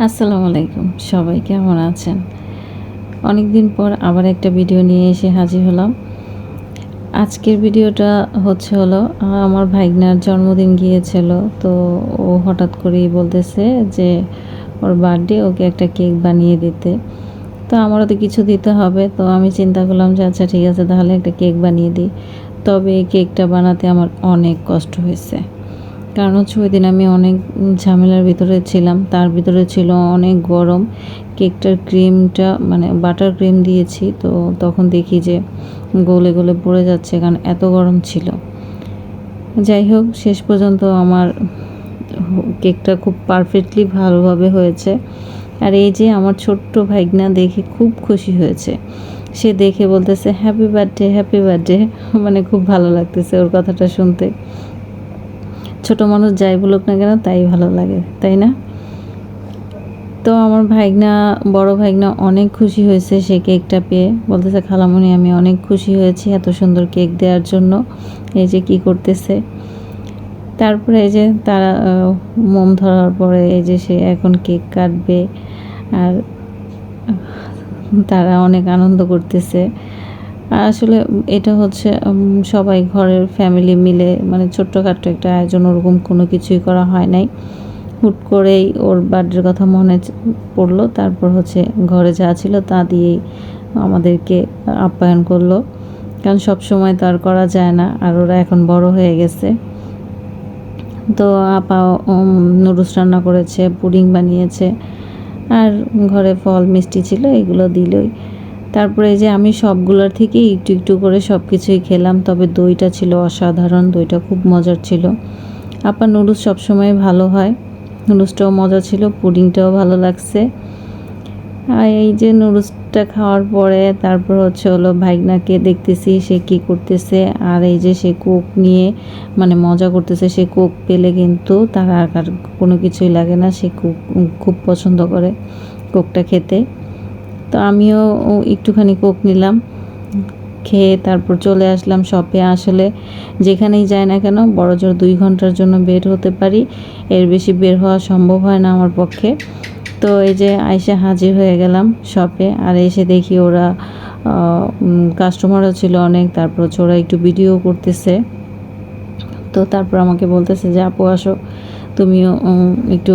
আসসালামু আলাইকুম। সবাই কেমন আছেন? অনেক দিন পর আবার একটা ভিডিও নিয়ে এসে হাজির হলাম। আজকের ভিডিওটা হচ্ছে হলো, আমার ভাইগনার জন্মদিন গিয়েছিল, তো ও হঠাৎ করেই বলতেছে যে ওর বার্থডে, ওকে একটা কেক বানিয়ে দিতে। তো আমারও তো কিছু দিতে হবে, তো আমি চিন্তা করলাম যে আচ্ছা ঠিক আছে, তাহলে একটা কেক বানিয়ে দিই। তবে এই কেকটা বানাতে আমার অনেক কষ্ট হয়েছে। কারণ হচ্ছে ওই দিন আমি অনেক ঝামেলার ভিতরে ছিলাম। তার ভিতরে ছিল অনেক গরম। কেকটার ক্রিমটা মানে বাটার ক্রিম দিয়েছি। তো তখন দেখি যে গলে গলে পড়ে যাচ্ছে কারণ এত গরম ছিল। যাই হোক, শেষ পর্যন্ত আমার কেকটা খুব পারফেক্টলি ভালোভাবে হয়েছে। আর এই যে আমার ছোট্ট ভাইগনা দেখে খুব খুশি হয়েছে। সে দেখে বলতেছে হ্যাপি বার্থডে হ্যাপি বার্থডে মানে খুব ভালো লাগতেছে ওর কথাটা শুনতে। ছোট মানুষ যাই বলুক না কেন, তাই ভালো লাগে, তাই না? তো আমার ভাইগনা, বড় ভাইগনা অনেক খুশি হয়েছে সে কেকটা পেয়ে। বলতেছে খালামণি আমি অনেক খুশি হয়েছি এত সুন্দর কেক দেওয়ার জন্য। এই যে কি করতেছে? তারপরে এই যে তারা মোম ধরার পরে এই যে সে এখন কেক কাটবে। আর তারা অনেক আনন্দ করতেছে। আর আসলে এটা হচ্ছে সবাই ঘরের ফ্যামিলি মিলে মানে ছোট্টখাট্টো একটা আয়োজন, ওরকম কোনো কিছুই করা হয় নাই। হুট করেই ওর বার্থডের কথা মনে পড়ল, তারপর হচ্ছে ঘরে যা ছিল তা দিয়েই আমাদেরকে আপ্যায়ন করল। কারণ সব সময় তো আর করা যায় না, আর ওরা এখন বড় হয়ে গেছে। তো আপা নুডলস রান্না করেছে, পুডিং বানিয়েছে, আর ঘরে ফল মিষ্টি ছিল, এগুলো দিলই। তারপরে যে আমি সবগুলোর থেকে একটু একটু করে সব কিছুই খেলাম, তবে দইটা ছিল অসাধারণ, দইটা খুব মজার ছিল। আপনার নুডলস সবসময় ভালো হয়, নুডলসটাও মজা ছিল, পুডিংটাও ভালো লাগছে। আর এই যে নুডলসটা খাওয়ার পরে তারপর হচ্ছে হলো ভাইগনাকে দেখতেছি সে কি করতেছে, আর এই যে সে কোক নিয়ে মানে মজা করতেছে, সে কোক পেলে কিন্তু তার আর কোনো কিছুই লাগে না, সে কোক খুব পছন্দ করে কোকটা খেতে। তো আমিও একটুখানি কোক নিলাম, খেয়ে তারপর চলে আসলাম শপে আসলে যেখানেই যাই না কেন বড় জোর দুই ঘণ্টার জন্য বের হতে পারি, এর বেশি বের হওয়া সম্ভব হয় না আমার পক্ষে। তো এই যে আইসা হাজির হয়ে গেলাম শপে আর এসে দেখি ওরা কাস্টমারও ছিল অনেক, তারপর ওরা একটু ভিডিও করতেছে। তো তারপর আমাকে বলতেছে যে, আপু, আসো। তুমিও একটু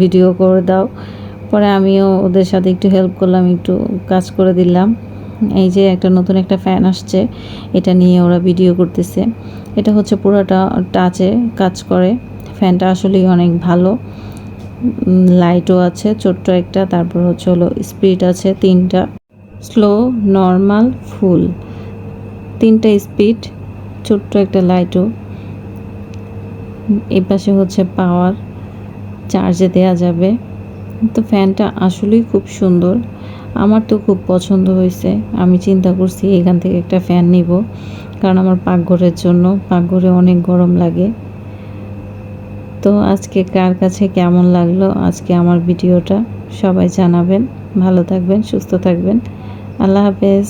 ভিডিও করে দাও। পরে আমিও ওদের সাথে একটু হেল্প করলাম, একটু কাজ করে দিলাম। এই যে একটা নতুন একটা ফ্যান আসছে, এটা নিয়ে ওরা ভিডিও করতেছে। এটা হচ্ছে পুরোটা টাচে কাজ করে। ফ্যানটা আসলেই অনেক ভালো। লাইটও আছে, ছোট্ট একটা। তারপর হচ্ছে হলো স্পিড আছে, তিনটা। স্লো নর্মাল ফুল তিনটা স্পিড ছোট্ট একটা লাইটও এ পাশে হচ্ছে পাওয়ার চার্জে দেয়া যাবে। তো ফ্যানটা আসলেই খুব সুন্দর। আমার তো খুব পছন্দ হয়েছে। আমি চিন্তা করছি এখান থেকে একটা ফ্যান নিব, কারণ আমার পাকঘরের জন্য, পাকঘরে অনেক গরম লাগে। তো আজকে কার কাছে কেমন লাগল আজকে আমার ভিডিওটা সবাই জানাবেন। ভালো থাকবেন, সুস্থ থাকবেন। আল্লাহ হাফেজ।